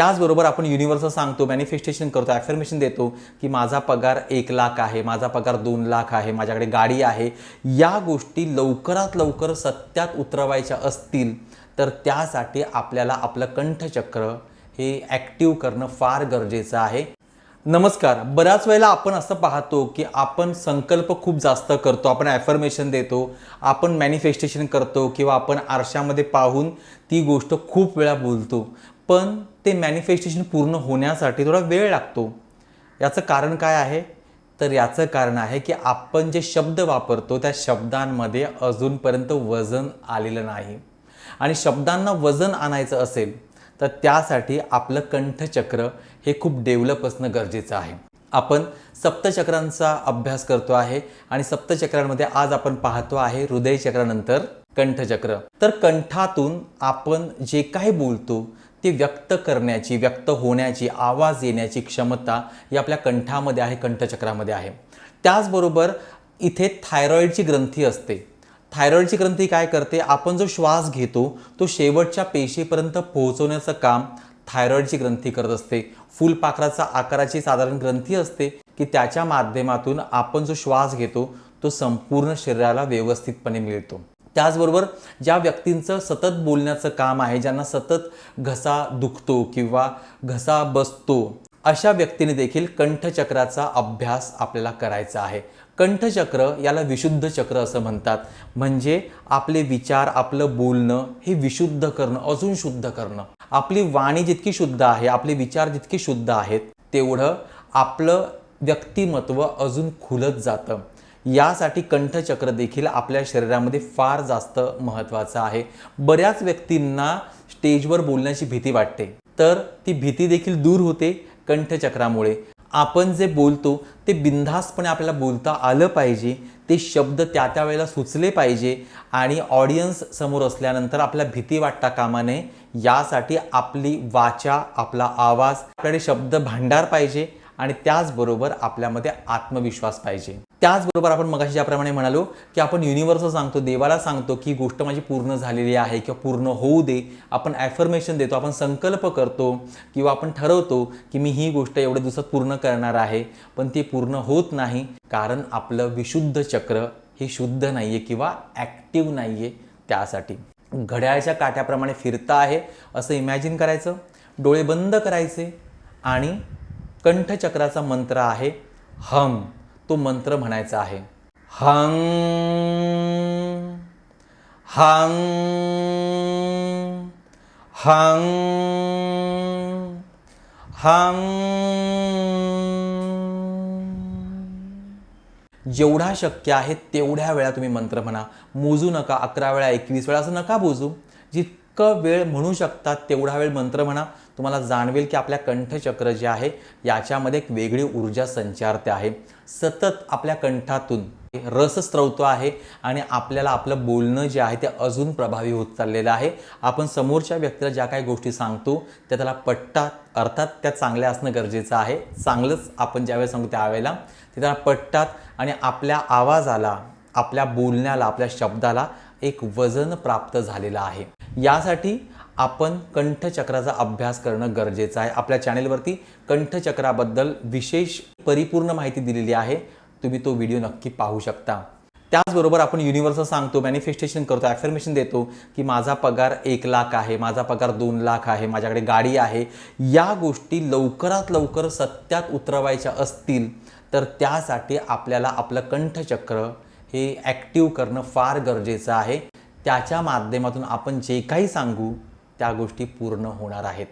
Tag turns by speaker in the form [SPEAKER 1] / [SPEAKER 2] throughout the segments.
[SPEAKER 1] त्याचबरोबर आपण युनिव्हर्सल सांगतो मॅनिफेस्टेशन करतो ॲफर्मेशन देतो की माझा पगार एक लाख आहे माझा पगार दोन लाख आहे माझ्याकडे गाडी आहे. या गोष्टी लवकरात लवकर सत्यात उतरवायच्या असतील तर त्यासाठी आपल्याला आपलं कंठचक्र हे ॲक्टिव्ह करणं फार गरजेचं आहे. नमस्कार. बऱ्याच वेळेला आपण असं पाहतो की आपण संकल्प खूप जास्त करतो आपण ॲफर्मेशन देतो आपण मॅनिफेस्टेशन करतो किंवा आपण आरशामध्ये पाहून ती गोष्ट खूप वेळा बोलतो. पण ते मॅनिफेस्टेशन पूर्ण होण्यासाठी थोडा वेळ लागतो. याचं कारण काय आहे? तर याचं कारण आहे की आपण जे शब्द वापरतो त्या शब्दांमध्ये अजूनपर्यंत वजन आलेलं नाही. आणि शब्दांना वजन आणायचं असेल तर त्यासाठी आपलं कंठचक्र हे खूप डेव्हलप असणं गरजेचं आहे. आपण सप्तचक्रांचा अभ्यास करतो आहे आणि सप्तचक्रांमध्ये आज आपण पाहतो आहे हृदयचक्रानंतर कंठचक्र. तर कंठातून आपण जे काही बोलतो ती व्यक्त करण्याची व्यक्त होण्याची आवाज येण्याची क्षमता ही आपल्या कंठामध्ये आहे कंठचक्रामध्ये आहे. त्याचबरोबर इथे थायरॉईडची ग्रंथी असते. थायरॉईडची ग्रंथी काय करते? आपण जो श्वास घेतो तो शेवटच्या पेशीपर्यंत पोहोचवण्याचं काम थायरॉईडची ग्रंथी करत असते. फुलपाखराचा आकाराची साधारण ग्रंथी असते की त्याच्या माध्यमातून आपण जो श्वास घेतो तो संपूर्ण शरीराला व्यवस्थितपणे मिळतो. त्याचबरोबर ज्या व्यक्तींचं सतत बोलण्याचं काम आहे ज्यांना सतत घसा दुखतो किंवा घसा बसतो अशा व्यक्तीने देखील कंठचक्राचा अभ्यास आपल्याला करायचा आहे. कंठचक्र याला विशुद्ध चक्र असं म्हणतात. म्हणजे आपले विचार आपलं बोलणं हे विशुद्ध करणं अजून शुद्ध करणं. आपली वाणी जितकी शुद्ध आहे आपले विचार जितके शुद्ध आहेत तेवढं आपलं व्यक्तिमत्व अजून खुलत जातं. यासाठी कंठचक्र देखील आपल्या शरीरामध्ये फार जास्त महत्त्वाचं आहे. बऱ्याच व्यक्तींना स्टेजवर बोलण्याची भीती वाटते. तर ती भीती देखील दूर होते कंठचक्रामुळे. आपण जे बोलतो ते बिनधास्तपणे आपल्याला बोलता आलं पाहिजे. ते शब्द त्या त्या वेळेला सुचले पाहिजे आणि ऑडियन्स समोर असल्यानंतर आपल्याला भीती वाटता कामा नये. यासाठी आपली वाचा आपला आवाज आपल्याकडे शब्द भांडार पाहिजे आणि त्याचबरोबर आपल्यामध्ये आत्मविश्वास पाहिजे. त्याचबरोबर आपण मगाशी ज्याप्रमाणे म्हणालो की आपण युनिव्हर्सल सांगतो देवाला सांगतो की गोष्ट माझी पूर्ण झालेली आहे किंवा पूर्ण होऊ दे. आपण ॲफर्मेशन देतो आपण संकल्प करतो किंवा आपण ठरवतो की मी ही गोष्ट एवढ्या दिवसात पूर्ण करणार आहे पण ती पूर्ण होत नाही कारण आपलं विशुद्ध चक्र हे शुद्ध नाही आहे किंवा ॲक्टिव्ह नाही आहे त्यासाठी. घड्याळच्या काट्याप्रमाणे फिरता आहे असं इमॅजिन करायचं डोळे बंद करायचे आणि कंठचक्राचा मंत्र आहे हम. तो मंत्र म्हणायचा आहे. हंग हंग हंग हंग जेवढा शक्य आहे तेवढ्या वेळा तुम्ही मंत्र म्हणा. मोजू नका अकरा वेळा एकवीस वेळा असं नका मोजू. जितकं वेळ म्हणू शकतात तेवढा वेळ मंत्र म्हणा. तुम्हाला जाणवेल की आपल्या कंठचक्र जे आहे याच्यामध्ये एक वेगळी ऊर्जा संचारते आहे. सतत आपल्या कंठातून रस स्त्रवतो आहे आणि आपल्याला आपलं बोलणं जे आहे ते अजून प्रभावी होत चाललेलं आहे. आपण समोरच्या व्यक्तीला ज्या काही गोष्टी सांगतो त्या त्याला पटतात अर्थात त्या चांगल्या असणं गरजेचं आहे. चांगलंच आपण ज्यावेळेस सांगतो त्यावेळेला ते त्याला पटतात आणि आपल्या आवाजाला आपल्या बोलण्याला आपल्या शब्दाला एक वजन प्राप्त झालेलं आहे. यासाठी आपण कंठचक्राचा अभ्यास करणं गरजेचं आहे. आपल्या चॅनेलवरती कंठचक्राबद्दल विशेष परिपूर्ण माहिती दिलेली आहे. तुम्ही तो व्हिडिओ नक्की पाहू शकता. त्याचबरोबर आपण युनिव्हर्सल सांगतो मॅनिफेस्टेशन करतो ॲफर्मेशन देतो की माझा पगार एक लाख आहे माझा पगार दोन लाख आहे माझ्याकडे गाडी आहे. या गोष्टी लवकरात लवकर सत्यात उतरवायच्या असतील तर त्यासाठी आपल्याला आपलं कंठचक्र हे ॲक्टिव्ह करणं फार गरजेचं आहे. त्याच्या माध्यमातून आपण जे काही सांगू त्या गोष्टी पूर्ण होणार आहेत.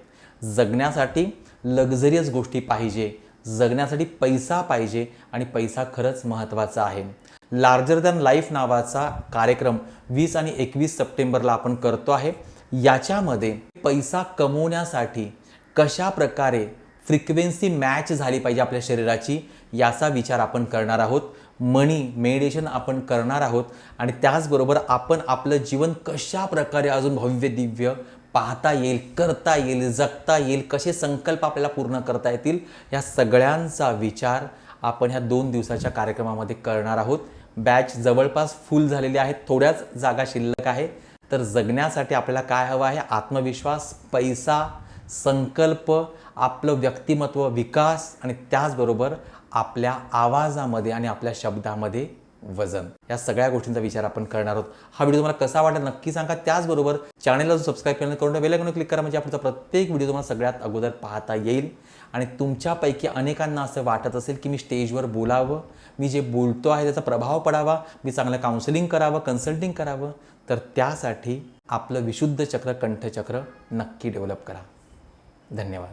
[SPEAKER 1] जगण्यासाठी लक्झरियस गोष्टी पाहिजे जगण्यासाठी पैसा पाहिजे आणि पैसा खरंच महत्त्वाचा आहे. लार्जर दॅन लाईफ नावाचा कार्यक्रम वीस आणि एकवीस सप्टेंबरला आपण करतो आहे. याच्यामध्ये पैसा कमवण्यासाठी कशा प्रकारे फ्रिक्वेन्सी मॅच झाली पाहिजे आपल्या शरीराची याचा विचार आपण करणार आहोत. मनी मेडिटेशन आपण करणार आहोत आणि त्याचबरोबर आपण आपलं जीवन कशा प्रकारे अजून भव्य दिव्य पाहता येईल करता येईल जगता येईल कसे संकल्प आपल्याला पूर्ण करता येतील या सगळ्यांचा विचार आपण ह्या दोन दिवसाच्या कार्यक्रमामध्ये करणार आहोत. बॅच जवळपास फुल झालेली आहेत थोड्याच जागा शिल्लक आहे. तर जगण्यासाठी आपल्याला काय हवं आहे? आत्मविश्वास पैसा संकल्प आपलं व्यक्तिमत्व विकास आणि त्याचबरोबर आपल्या आवाजामध्ये आणि आपल्या शब्दामध्ये वजन. या सगळ्या गोष्टींचा विचार आपण करणार आहोत. हा व्हिडिओ तुम्हाला कसा वाटला नक्की सांगा. त्याचबरोबर चॅनलला जो सबस्क्राईब केलं करून बेल क्लिक करा. म्हणजे आपला प्रत्येक व्हिडिओ तुम्हाला सगळ्यात अगोदर पाहता येईल. आणि तुमच्यापैकी अनेकांना असं वाटत असेल की मी स्टेजवर बोलावं. मी जे बोलतो आहे त्याचा प्रभाव पडावा. मी चांगलं काउन्सिलिंग करावं कन्सल्टिंग करावं. तर त्यासाठी आपलं विशुद्ध चक्र कंठचक्र नक्की डेव्हलप करा. धन्यवाद.